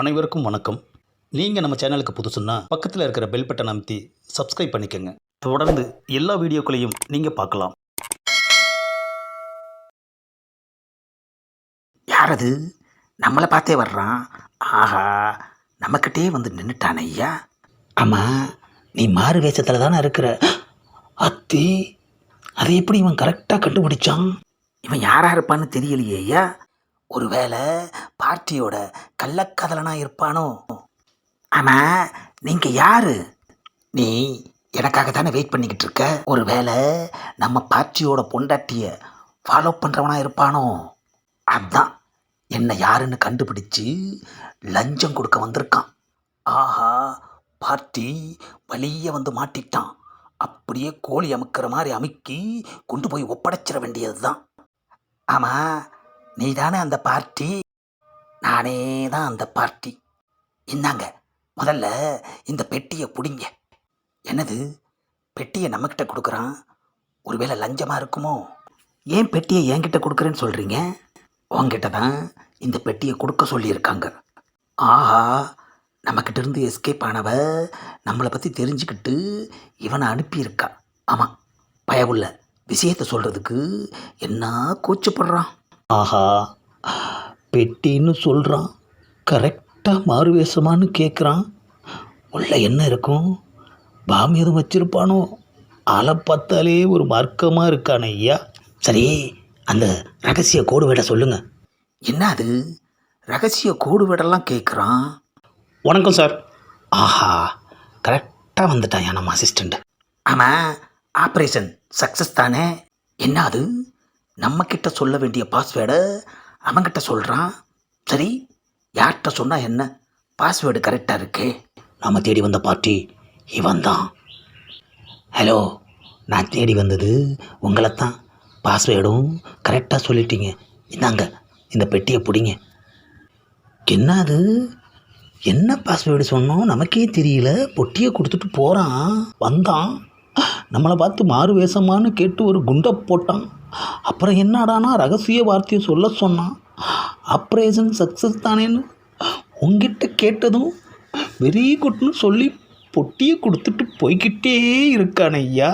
அனைவருக்கும் வணக்கம். நீங்கள் நம்ம சேனலுக்கு புதுசுன்னா பக்கத்தில் இருக்கிற பெல் பட்டன் அமைத்தி சப்ஸ்கிரைப் பண்ணிக்கோங்க. தொடர்ந்து எல்லா வீடியோக்களையும் நீங்கள் பார்க்கலாம். யார் அது நம்மளை பார்த்தே வர்றான். ஆஹா நம்மக்கிட்டே வந்து நின்றுட்டான் ஐயா. ஆமாம் நீ மாறு வேஷத்தில் தானே இருக்கிற? அத்தி அதை எப்படி இவன் கரெக்டாக கண்டுபிடிச்சான்? இவன் யாராக இருப்பான்னு தெரியலையே ஐயா. ஒருவேளை பார்ட்டியோட கள்ளக்கதலனாக இருப்பானோ? ஆமாம் நீங்கள் யாரு? நீ எனக்காக தானே வெயிட் பண்ணிக்கிட்டு இருக்க? ஒருவேளை நம்ம பார்ட்டியோட பொண்டாட்டியை ஃபாலோ பண்ணுறவனாக இருப்பானோ? அதுதான் என்னை யாருன்னு கண்டுபிடிச்சு லஞ்சம் கொடுக்க வந்திருக்கான். ஆஹா பார்ட்டி வழிய வந்து மாட்டிட்டான். அப்படியே கோழி அமுக்கிற மாதிரி அமுக்கி கொண்டு போய் ஒப்படைச்சிட வேண்டியது தான் ஆமாம் நீ தானே அந்த பார்ட்டி நானே தான் அந்த பார்ட்டி. இந்தாங்க முதல்ல இந்த பெட்டியை பிடிங்க. என்னது? பெட்டியை நம்மக்கிட்ட கொடுக்குறான்? ஒருவேளை லஞ்சமாக இருக்குமோ? ஏன் பெட்டியை என்கிட்ட கொடுக்குறேன்னு சொல்கிறீங்க உங்ககிட்ட தான் இந்த பெட்டியை கொடுக்க சொல்லியிருக்காங்க. ஆஹா நம்மக்கிட்ட இருந்து எஸ்கேப் ஆனவ நம்மளை பற்றி தெரிஞ்சுக்கிட்டு இவனை அனுப்பியிருக்கா. ஆமாம் பயவுள்ள விஷயத்தை சொல்கிறதுக்கு என்ன கூச்சப்படுறான்? ஆஹா பெட்டின்னு சொல்கிறான் கரெக்டாக மாறுவேஷமான்னு கேட்குறான் உள்ள என்ன இருக்கும்? பாம் எதுவும் வச்சிருப்பானோ? ஆளை பார்த்தாலே ஒரு மார்க்கமாக இருக்கான ஐயா. சரி அந்த ரகசிய கோடு விட சொல்லுங்க. என்ன அது ரகசிய கோடு விடலாம் கேட்குறான் வணக்கம் சார். ஆஹா கரெக்டாக வந்துட்டான் நம்ம அசிஸ்டண்ட் ஆமாம் ஆப்ரேஷன் சக்ஸஸ் தானே. என்ன அது நம்மக்கிட்ட சொல்ல வேண்டிய பாஸ்வேர்டை அவங்கிட்ட சொல்கிறான் சரி யார்கிட்ட சொன்னால் என்ன? பாஸ்வேர்டு கரெக்டாக இருக்கு. நாம் தேடி வந்த பார்ட்டி இவன் தான் ஹலோ நான் தேடி வந்தது உங்களை தான் பாஸ்வேர்டும் கரெக்டாக சொல்லிட்டீங்க. இந்தாங்க இந்த பெட்டியை பிடிங்க. என்ன அது என்ன பாஸ்வேர்டு சொன்னோம்? நமக்கே தெரியல. பொட்டியை கொடுத்துட்டு போகிறான் வந்தான். நம்மளை பார்த்து மாறு வேஷமானு கேட்டு ஒரு குண்டை போட்டான். அப்புறம் என்னடானா ரகசிய வார்த்தையை சொல்ல சொன்னான் ஆப்ரேஷன் சக்ஸஸ் தானேன்னு உங்ககிட்ட கேட்டதும் வெரி குட்னு சொல்லி பொட்டியை கொடுத்துட்டு போய்கிட்டே இருக்கான் ஐயா.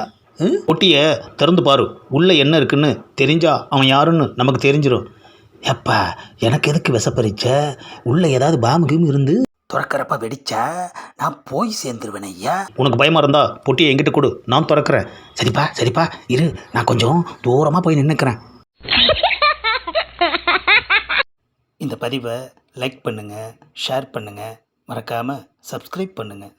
பொட்டியை திறந்து பாரு. உள்ளே என்ன இருக்குன்னு தெரிஞ்சா அவன் யாருன்னு நமக்கு தெரிஞ்சிடும் எப்பா எனக்கு எதுக்கு விசப்பறிச்ச உள்ளே ஏதாவது பாம்பு கீம் இருந்து துறக்கிறப்ப வெடிச்சா நான் போய் சேர்ந்துருவேன் ஐயா. உனக்கு பயமாக இருந்தா பொட்டியை என்கிட்ட கொடு. நான் திறக்கிறேன். சரிப்பா சரிப்பா இரு. நான் கொஞ்சம் தூரமாக போய் நின்றுக்கிறேன் இந்த பதிவை லைக் பண்ணுங்கள் ஷேர் பண்ணுங்கள் மறக்காமல் சப்ஸ்கிரைப் பண்ணுங்கள்